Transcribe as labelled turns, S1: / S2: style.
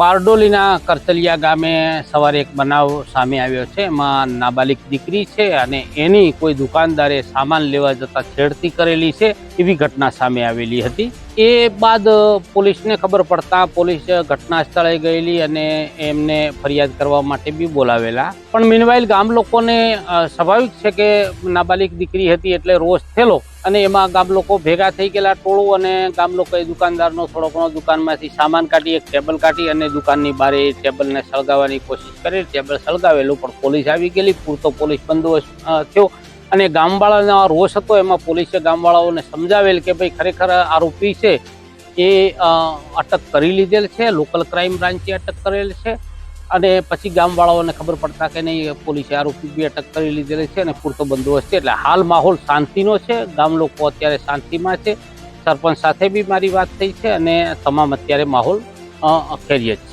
S1: બારડોલીના કરતલિયા ગામે સવારે એક બનાવ સામે આવ્યો છે. એમાં નાબાલિક દીકરી છે અને એની કોઈ દુકાનદારે સામાન લેવા જતા છેડતી કરેલી છે એવી ઘટના સામે આવેલી હતી. એ બાદ પોલીસને ખબર પડતા પોલીસ ઘટના સ્થળે ગયેલી અને એમને ફરિયાદ કરવા માટે બી બોલાવેલા. પણ મીનવાઇલ ગામ લોકોને સ્વાભાવિક છે કે નાબાલિક દીકરી હતી એટલે રોષ થયેલો અને એમાં ગામ લોકો ભેગા થઈ ગયેલા ટોળું અને ગામ લોકોએ દુકાનદારનો થોડો ઘણો દુકાનમાંથી સામાન કાઢી, એક ટેબલ કાઢી અને દુકાનની બારે ટેબલને સળગાવવાની કોશિશ કરી, ટેબલ સળગાવેલું, પણ પોલીસ આવી ગયેલી. પૂરતો પોલીસ બંદોબસ્ત થયો. અને ગામવાળાનો રોષ હતો, એમાં પોલીસે ગામવાળાઓને સમજાવેલ કે ભાઈ ખરેખર આરોપી છે એ અટક કરી લીધેલ છે, લોકલ ક્રાઇમ બ્રાન્ચે અટક કરેલ છે. અને પછી ગામવાળાઓને ખબર પડતા કે નહીં પોલીસે આરોપી બી અટક કરી લીધેલી છે અને પૂરતો બંદોબસ્ત છે. એટલે હાલ માહોલ શાંતિનો છે. ગામ લોકો અત્યારે શાંતિમાં છે. સરપંચ સાથે બી મારી વાત થઈ છે અને તમામ અત્યારે માહોલ ખેરિયત છે.